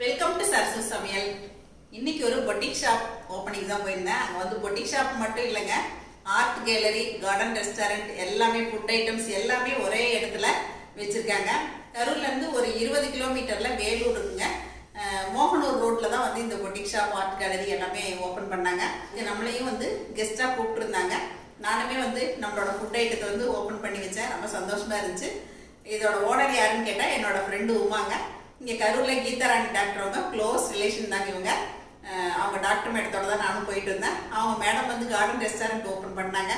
Welcome to Sarasu சமையல் இன்னைக்கு ஒரு பொட்டிக் ஷாப் ஓப்பனிங் தான் போயிருந்தேன். அங்கே வந்து பொட்டிக் ஷாப் மட்டும் இல்லைங்க. ஆர்ட் கேலரி கார்டன் ரெஸ்டாரண்ட் எல்லாமே ஃபுட் ஐட்டம்ஸ் எல்லாமே ஒரே இடத்துல வச்சுருக்காங்க. கரூர்லேருந்து ஒரு இருபது கிலோமீட்டரில் வேலூர் இருக்குங்க. மோகனூர் ரோட்டில் தான் வந்து இந்த பொட்டிக் ஷாப் ஆர்ட் கேலரி எல்லாமே ஓப்பன் பண்ணாங்க. இங்க நம்மளையும் வந்து கெஸ்ட்டாக கூப்பிட்டுருந்தாங்க. நானுமே வந்து நம்மளோட ஃபுட் ஐட்டத்தை வந்து ஓப்பன் பண்ணி வச்சேன். ரொம்ப சந்தோஷமாக இருந்துச்சு. இதோட ஓனர் யாருன்னு கேட்டால் என்னோட ஃப்ரெண்டு உமாங்க. இங்கே கரூரில் கீதாராணி டாக்டர் க்ளோஸ் ரிலேஷன் தாங்க இவங்க. அவங்க டாக்டர் மேடத்தோட தான் நானும் போயிட்டு இருந்தேன். அவங்க மேடம் வந்து கார்டன் ரெஸ்டாரண்ட் ஓப்பன் பண்ணாங்க.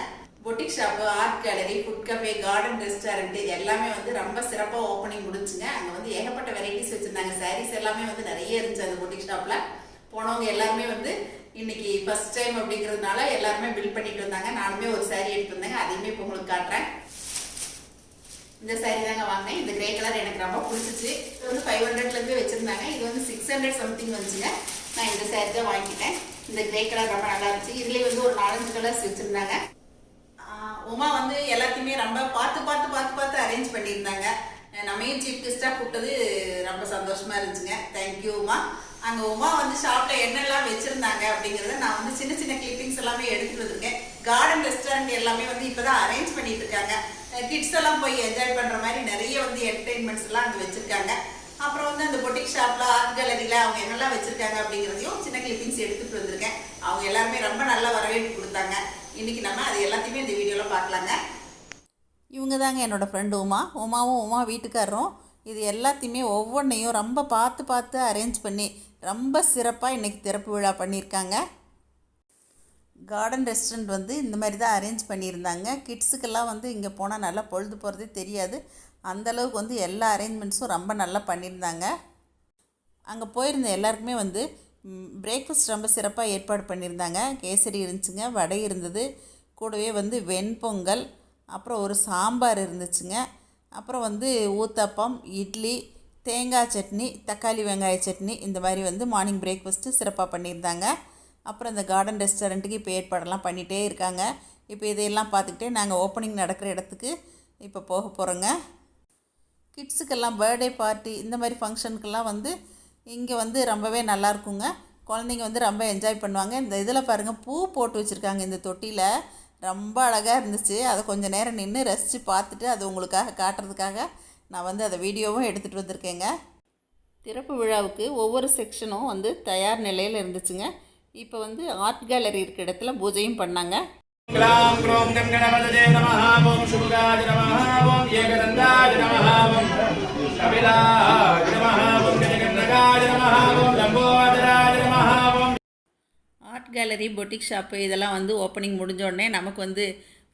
Boutique shop art gallery food cafe garden restaurant எல்லாமே வந்து ரொம்ப சிறப்பாக ஓப்பனிங் முடிஞ்சுங்க. அங்கே வந்து ஏகப்பட்ட வெரைட்டிஸ் வச்சுருந்தாங்க. சாரீஸ் எல்லாமே வந்து நிறைய இருந்துச்சு அந்த பொட்டிக் ஷாப்பில் போனவங்க எல்லாருமே வந்து இன்னைக்கு ஃபர்ஸ்ட் டைம் அப்படிங்கிறதுனால எல்லாருமே பில் பண்ணிட்டு வந்தாங்க. நானுமே ஒரு saree எடுத்து வந்தேங்க. அதையுமே இப்போ உங்களுக்கு காட்டுறேன். இந்த சாரி தாங்க வாங்கினேன். இந்த கிரே கலர் எனக்கு ரொம்ப பிடிச்சிச்சு. இது வந்து ஃபைவ் ஹண்ட்ரட்லேருந்து வச்சுருந்தாங்க. இது வந்து சிக்ஸ் ஹண்ட்ரட் சம்திங் வந்துச்சுங்க. நான் இந்த சாரி தான் வாங்கிட்டேன் இந்த கிரே கலர் ரொம்ப நல்லா இருந்துச்சு. இதுலேயே வந்து ஒரு நாலஞ்சு கலர்ஸ் வச்சுருந்தாங்க. உமா வந்து எல்லாத்தையுமே ரொம்ப பார்த்து பார்த்து பார்த்து பார்த்து அரேஞ்ச் பண்ணியிருந்தாங்க. நம்மையும் சீஃப் கெஸ்ட்டாக கூப்பிட்டது ரொம்ப சந்தோஷமாக இருந்துச்சுங்க. Thank you Uma. அங்கே உமா வந்து ஷாப்பில் என்னெல்லாம் வச்சுருந்தாங்க அப்படிங்கிறத நான் வந்து சின்ன சின்ன கிளிப்பிங்ஸ் எல்லாமே எடுத்துகிட்டு வந்திருக்கேன். கார்டன் ரெஸ்டாரண்ட் எல்லாமே வந்து இப்போதான் அரேஞ்ச் பண்ணிட்டு இருக்காங்க கிட்ஸ் எல்லாம் போய் என்ஜாய் பண்ற மாதிரி நிறைய வந்து என்டர்டைன்மெண்ட்ஸ் எல்லாம் அங்கே வச்சிருக்காங்க. அப்புறம் வந்து அந்த பொட்டிக் ஷாப்ல ஆர்ட் கேலரியில அவங்க என்னெல்லாம் வச்சிருக்காங்க அப்படிங்கிறதையும் சின்ன கிளிப்பிங்ஸ் எடுத்துட்டு வந்திருக்கேன். அவங்க எல்லாருமே ரொம்ப நல்லா வரவேற்பு கொடுத்தாங்க. இன்னைக்கு நம்ம அது எல்லாத்தையுமே இந்த வீடியோல பார்க்கலாங்க. இவங்க தாங்க என்னோடய ஃப்ரெண்டு உமா. உமாவும் உமா வீட்டுக்காரரும். இது எல்லாத்தையுமே ஒவ்வொன்றையும் ரொம்ப பார்த்து பார்த்து அரேஞ்ச் பண்ணி ரொம்ப சிறப்பாக இன்றைக்கி திறப்பு விழா பண்ணியிருக்காங்க. கார்டன் ரெஸ்டாரண்ட் வந்து இந்த மாதிரி தான் அரேஞ்ச் பண்ணியிருந்தாங்க. கிட்ஸுக்கெல்லாம் வந்து இங்கே போனால் நல்லா பொழுது போகிறதே தெரியாது. அந்தளவுக்கு வந்து எல்லா அரேஞ்ச்மெண்ட்ஸும் ரொம்ப நல்லா பண்ணியிருந்தாங்க. அங்கே போயிருந்த எல்லாருக்குமே வந்து பிரேக்ஃபாஸ்ட் ரொம்ப சிறப்பாக ஏற்பாடு பண்ணியிருந்தாங்க. கேசரி இருந்துச்சுங்க வடை இருந்தது. கூடவே வந்து வெண்பொங்கல் அப்புறம் ஒரு சாம்பார் இருந்துச்சுங்க. அப்புறம் வந்து ஊத்தப்பம் இட்லி தேங்காய் சட்னி தக்காளி வெங்காய சட்னி இந்த மாதிரி வந்து மார்னிங் பிரேக்ஃபாஸ்ட்டு சிறப்பாக பண்ணியிருந்தாங்க. அப்புறம் இந்த கார்டன் ரெஸ்டாரண்ட்டுக்கு இப்போ ஏற்பாடெல்லாம் பண்ணிகிட்டே இருக்காங்க. இப்போ இதையெல்லாம் பார்த்துக்கிட்டே நாங்கள் ஓப்பனிங் நடக்கிற இடத்துக்கு இப்போ போக போகிறோங்க கிட்ஸுக்கெல்லாம் பர்த்டே பார்ட்டி இந்த மாதிரி ஃபங்க்ஷனுக்கெல்லாம் வந்து இங்கே வந்து ரொம்பவே நல்லாயிருக்குங்க குழந்தைங்க வந்து ரொம்ப என்ஜாய் பண்ணுவாங்க. இந்த இதில் பாருங்கள் பூ போட்டு வச்சுருக்காங்க இந்த தொட்டியில் ரொம்ப அழகாக இருந்துச்சு. அதை கொஞ்சம் நேரம் நின்று ரசித்து பார்த்துட்டு அது உங்களுக்காக காட்டுறதுக்காக நான் வந்து அதை வீடியோவும் எடுத்துகிட்டு வந்திருக்கேங்க. திறப்பு விழாவுக்கு ஒவ்வொரு செக்ஷனும் வந்து தயார் நிலையில் இருந்துச்சுங்க. இப்போ வந்து ஆர்ட் கேலரி இருக்கிற இடத்துல பூஜையும் பண்ணாங்க. ஆர்ட் கேலரி பொட்டிக் ஷாப்பு இதெல்லாம் வந்து ஓப்பனிங் முடிஞ்சோடனே நமக்கு வந்து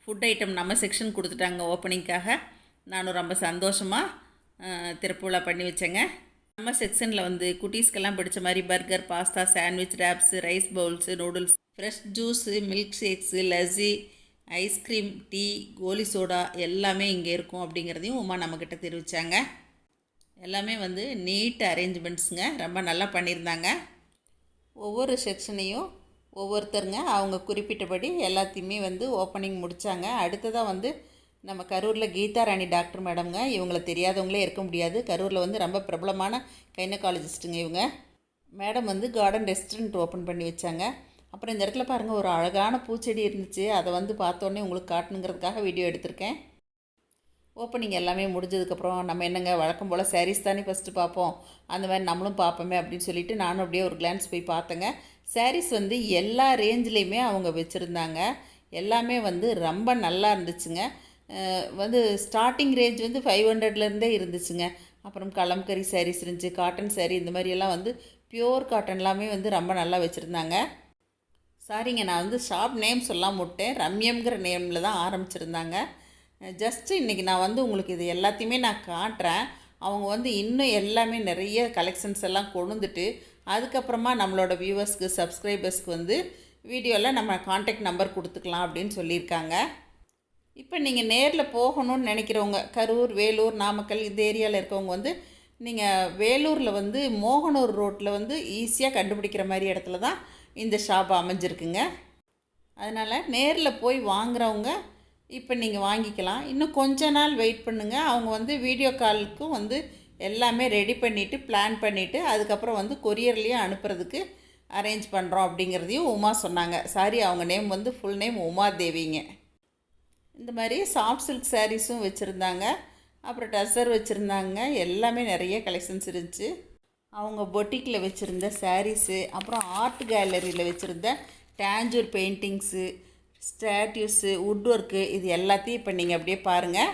ஃபுட் ஐட்டம் நம்ம செக்ஷன் கொடுத்துட்டாங்க ஓப்பனிங்க்காக நானும் ரொம்ப சந்தோஷமாக திருப்பூலா பண்ணி வச்சேங்க. நம்ம செக்ஷனில் வந்து குட்டீஸ்க்கெல்லாம் பிடிச்ச மாதிரி burger pasta sandwich wraps rice bowls noodles fresh juice milk shakes lassi ice cream tea goli soda எல்லாமே இங்கே இருக்கும் அப்படிங்கிறதையும் உமா நம்மக்கிட்ட தெரிவித்தாங்க எல்லாமே வந்து நீட் அரேஞ்ச்மெண்ட்ஸுங்க. ரொம்ப நல்லா பண்ணியிருந்தாங்க. ஒவ்வொரு செக்ஷனையும் ஒவ்வொருத்தருங்க அவங்க குறிப்பிட்டபடி எல்லாத்தையுமே வந்து ஓப்பனிங் முடித்தாங்க அடுத்ததாக வந்து நம்ம கரூரில் கீதா ராணி டாக்டர் மேடம்ங்க. இவங்களை தெரியாதவங்களே இருக்க முடியாது. கரூரில் வந்து ரொம்ப பிரபலமான கைனகாலஜிஸ்ட்டுங்க இவங்க. மேடம் வந்து கார்டன் ரெஸ்டாரண்ட் ஓப்பன் பண்ணி வச்சாங்க. அப்புறம் இந்த இடத்துல பாருங்கள் ஒரு அழகான பூச்செடி இருந்துச்சு. அதை வந்து பார்த்தோன்னே உங்களுக்கு காட்டணுங்கிறதுக்காக வீடியோ எடுத்திருக்கேன். ஓப்பனிங் எல்லாமே முடிஞ்சதுக்கப்புறம் நம்ம என்னங்க வழக்கம் போல் சாரீஸ் தானே ஃபஸ்ட்டு பார்ப்போம். அந்த மாதிரி நம்மளும் பார்ப்போமே அப்படின்னு சொல்லிட்டு நானும் அப்படியே ஒரு கிளான்ஸ் போய் பார்த்தேங்க. சாரீஸ் வந்து எல்லா ரேஞ்சிலையுமே அவங்க வச்சுருந்தாங்க. எல்லாமே வந்து ரொம்ப நல்லா இருந்துச்சுங்க. வந்து ஸ்டார்டிங் ரேஞ்ச் வந்து ஃபைவ் ஹண்ட்ரட்லேருந்தே இருந்துச்சுங்க. அப்புறம் கலம்கரி சாரீஸ் இருந்துச்சு காட்டன் சாரீ இந்த மாதிரியெல்லாம் வந்து பியோர் காட்டன் எல்லாமே வந்து ரொம்ப நல்லா வச்சுருந்தாங்க. சாரிங்க நான் வந்து ஷாப் நேம் சொல்லாம விட்டேன். ரம்யம்ங்கிற நேமில் தான் ஆரம்பிச்சிருந்தாங்க. ஜஸ்ட்டு இன்றைக்கி நான் வந்து உங்களுக்கு இது எல்லாத்தையுமே நான் காட்டுறேன். அவங்க வந்து இன்னும் எல்லாமே நிறைய கலெக்ஷன்ஸ் எல்லாம் கொண்டுட்டு அதுக்கப்புறமா நம்மளோட வியூவர்ஸ்க்கு சப்ஸ்கிரைபர்ஸ்க்கு வந்து வீடியோவில் நம்ம காண்டாக்ட் நம்பர் கொடுத்துக்கலாம் அப்படின்னு சொல்லியிருக்காங்க. இப்போ நீங்கள் நேரில் போகணும்னு நினைக்கிறவங்க கரூர் வேலூர் நாமக்கல் இந்த ஏரியாவில் இருக்கவங்க வந்து நீங்கள் வேலூரில் வந்து மோகனூர் ரோட்டில் வந்து ஈஸியாக கண்டுபிடிக்கிற மாதிரி இடத்துல தான் இந்த ஷாப் அமைஞ்சிருக்குங்க. அதனால் நேரில் போய் வாங்குறவங்க இப்போ நீங்கள் வாங்கிக்கலாம். இன்னும் கொஞ்ச நாள் வெயிட் பண்ணுங்கள் அவங்க வந்து வீடியோ காலுக்கும் வந்து எல்லாமே ரெடி பண்ணிவிட்டு பிளான் பண்ணிவிட்டு அதுக்கப்புறம் வந்து கொரியர்லேயும் அனுப்புறதுக்கு அரேஞ்ச் பண்ணுறோம் அப்படிங்கிறதையும் உமா சொன்னாங்க. சாரி அவங்க நேம் வந்து ஃபுல் நேம் உமா தேவிங்க இந்த மாதிரி சாஃப்ட் சில்க் சாரீஸும் வச்சுருந்தாங்க. அப்புறம் டசர் வச்சுருந்தாங்க. எல்லாமே நிறைய கலெக்ஷன்ஸ் இருந்துச்சு. அவங்க பொட்டிக்கில் வச்சுருந்த சாரீஸு அப்புறம் ஆர்ட் கேலரியில் வச்சுருந்த Tanjore paintings statues wood work இது எல்லாத்தையும் இப்போ நீங்கள் அப்படியே பாருங்கள்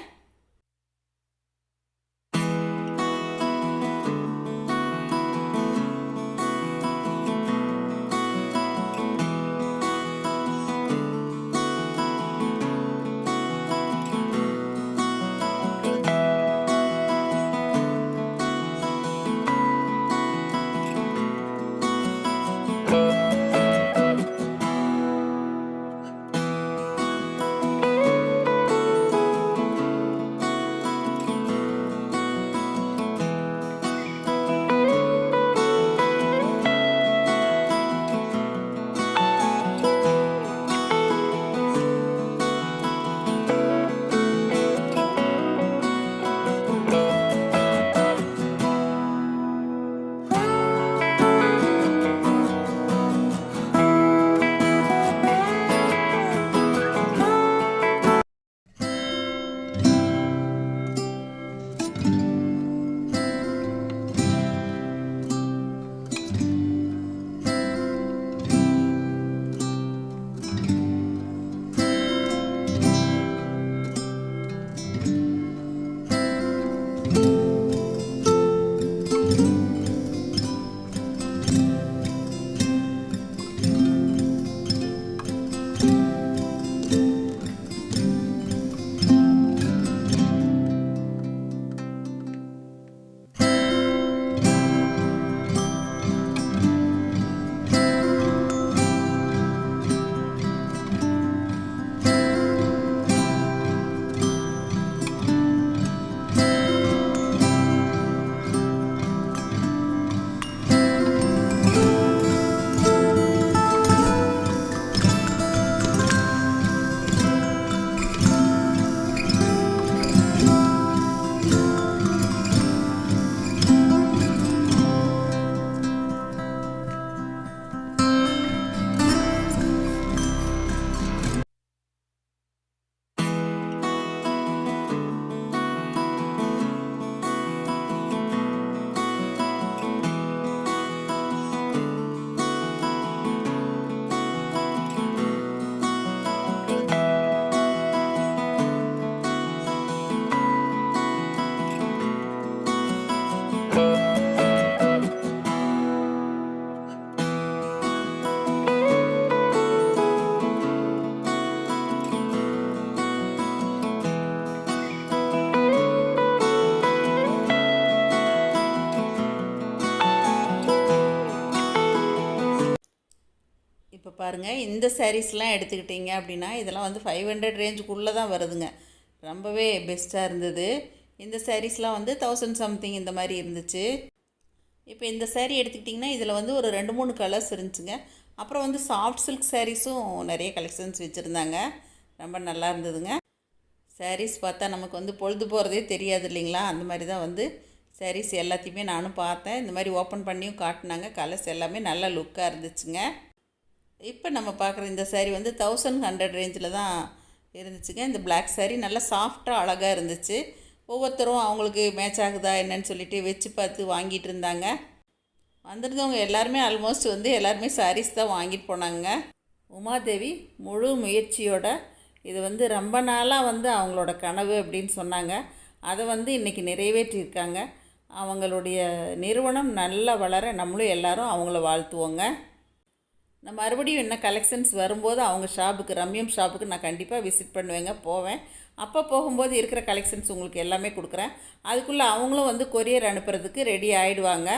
பாருங்கள் இந்த சாரீஸ்லாம் எடுத்துக்கிட்டிங்க அப்படின்னா இதெல்லாம் வந்து ஃபைவ் ஹண்ட்ரட் ரேஞ்சுக்குள்ளே தான் வருதுங்க. ரொம்பவே பெஸ்ட்டாக இருந்தது. இந்த சாரீஸ்லாம் வந்து தௌசண்ட் சம்திங் இந்த மாதிரி இருந்துச்சு. இப்போ இந்த சேரீ எடுத்துக்கிட்டிங்கன்னா இதில் வந்து ஒரு ரெண்டு மூணு கலர்ஸ் இருந்துச்சுங்க. அப்புறம் வந்து சாஃப்ட் சில்க் சாரீஸும் நிறைய கலெக்ஷன்ஸ் வச்சுருந்தாங்க. ரொம்ப நல்லா இருந்ததுங்க. சாரீஸ் பார்த்தா நமக்கு வந்து பொழுது போகிறதே தெரியாது இல்லைங்களா? அந்த மாதிரி தான் வந்து சாரீஸ் எல்லாத்தையுமே நானும் பார்த்தேன். இந்த மாதிரி ஓப்பன் பண்ணியும் காட்டினாங்க. கலர்ஸ் எல்லாமே நல்ல லுக்காக இருந்துச்சுங்க. இப்போ நம்ம பார்க்குற இந்த சாரீ வந்து தௌசண்ட் ஹண்ட்ரட் ரேஞ்சில் தான் இருந்துச்சுங்க. இந்த பிளாக் சாரீ நல்லா சாஃப்டாக அழகாக இருந்துச்சு. ஒவ்வொருத்தரும் அவங்களுக்கு மேட்ச் ஆகுதா என்னன்னு சொல்லிட்டு வச்சு பார்த்து வாங்கிட்டு இருந்தாங்க. வந்திருந்தவங்க எல்லாருமே ஆல்மோஸ்ட் வந்து எல்லாருமே சாரீஸ் தான் வாங்கிட்டு போனாங்க. உமாதேவி முழு முயற்சியோட இது வந்து ரொம்ப நாளாக வந்து அவங்களோட கனவு அப்படின்னு சொன்னாங்க. அதை வந்து இன்றைக்கி நிறைவேற்றியிருக்காங்க. அவங்களுடைய நிறுவனம் நல்லா வளர நம்மளும் எல்லாரும் அவங்கள வாழ்த்துவோங்க. நான் மறுபடியும் என்ன கலெக்ஷன்ஸ் வரும்போது அவங்க ஷாப்புக்கு ரம்யம் ஷாப்புக்கு நான் கண்டிப்பாக விசிட் பண்ணுவேங்க போவேன். அப்போ போகும்போது இருக்கிற கலெக்ஷன்ஸ் உங்களுக்கு எல்லாமே கொடுக்குறேன். அதுக்குள்ளே அவங்களும் வந்து கொரியர் அனுப்புறதுக்கு ரெடி ஆகிடுவாங்க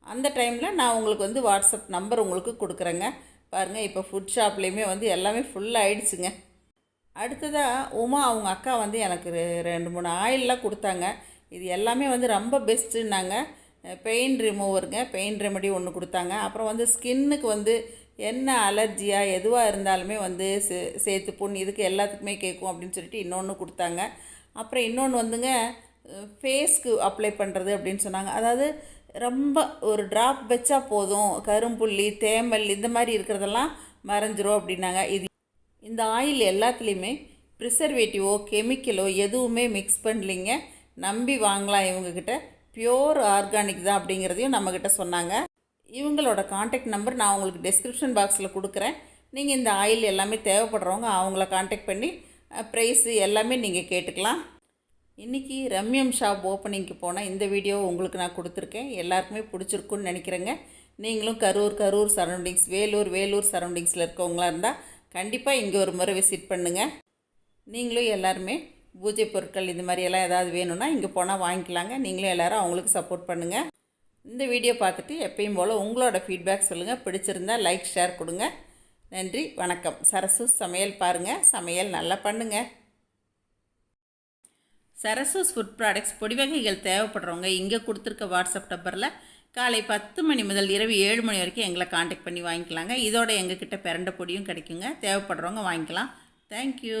அந்த டைமில் நான் உங்களுக்கு வந்து வாட்ஸ்அப் நம்பர் உங்களுக்கு கொடுக்குறேங்க. பாருங்கள் இப்போ ஃபுட் ஷாப்லேயுமே வந்து எல்லாமே ஃபுல் ஆயிடுச்சுங்க. அடுத்ததாக உமா அவங்க அக்கா வந்து எனக்கு ரெ- ரெண்டு மூணு ஆயிலெலாம் கொடுத்தாங்க. இது எல்லாமே வந்து ரொம்ப பெஸ்ட்டுன்னாங்க பெயின் ரிமூவருங்க பெயின் ரெமெடி ஒன்று கொடுத்தாங்க. அப்புறம் வந்து ஸ்கின்னுக்கு வந்து என்ன அலர்ஜியாக எதுவாக இருந்தாலுமே வந்து சே சேர்த்து புண் இதுக்கு எல்லாத்துக்குமே கேட்கும் அப்படின்னு சொல்லிட்டு இன்னொன்று கொடுத்தாங்க. அப்புறம் இன்னொன்று வந்துங்க ஃபேஸ்க்கு அப்ளை பண்ணுறது அப்படின்னு சொன்னாங்க. அதாவது ரொம்ப ஒரு ட்ராப் வச்சா போதும். கரும்புள்ளி தேமல் இந்த மாதிரி இருக்கிறதெல்லாம் மறைஞ்சிரும் அப்படின்னாங்க. இது இந்த ஆயில் எல்லாத்துலேயுமே ப்ரிசர்வேட்டிவோ கெமிக்கலோ எதுவுமே மிக்ஸ் பண்ணலிங்க. நம்பி வாங்கலாம் இவங்கக்கிட்ட பியோர் ஆர்கானிக் தான் அப்படிங்கிறதையும் நம்மக்கிட்ட சொன்னாங்க. இவங்களோட காண்டாக்ட் நம்பர் நான் உங்களுக்கு டெஸ்கிரிப்ஷன் பாக்ஸில் கொடுக்குறேன். நீங்கள் இந்த ஆயில் எல்லாமே தேவைப்படுறவங்க அவங்கள காண்டாக்ட் பண்ணி ப்ரைஸு எல்லாமே நீங்கள் கேட்டுக்கலாம். இன்றைக்கி ரம்யம் ஷாப் ஓப்பனிங்க்கு போனால் இந்த வீடியோ உங்களுக்கு நான் கொடுத்துருக்கேன். எல்லாருக்குமே பிடிச்சிருக்குன்னு நினைக்கிறேங்க. நீங்களும் கரூர் கரூர் சரௌண்டிங்ஸ் வேலூர் வேலூர் சரௌண்டிங்ஸில் இருக்கவங்களா இருந்தால் கண்டிப்பாக இங்கே ஒரு முறை விசிட் பண்ணுங்கள் நீங்களும் எல்லாருமே பூஜை பொருட்கள் இது மாதிரியெல்லாம் ஏதாவது வேணும்னா இங்கே போனால் வாங்கிக்கலாங்க. நீங்களும் எல்லோரும் அவங்களுக்கு சப்போர்ட் பண்ணுங்கள் இந்த வீடியோ பார்த்துட்டு எப்பயும் போல் உங்களோட ஃபீட்பேக் சொல்லுங்கள் பிடிச்சிருந்தா லைக் ஷேர் கொடுங்க. நன்றி வணக்கம். சரசு சமையல் பாருங்கள் சமையல் நல்லா பண்ணுங்கள் சரசூஸ் ஃபுட் ப்ராடக்ட்ஸ் பொடி வகைகள் தேவைப்படுறவங்க இங்கே கொடுத்துருக்க வாட்ஸ்அப் நம்பரில் காலை பத்து மணி முதல் இரவு ஏழு மணி வரைக்கும் எங்களை காண்டாக்ட் பண்ணி வாங்கிக்கலாங்க. இதோட எங்ககிட்ட பிறண்ட பொடியும் கிடைக்குங்க. தேவைப்படுறவங்க வாங்கிக்கலாம். தேங்க்யூ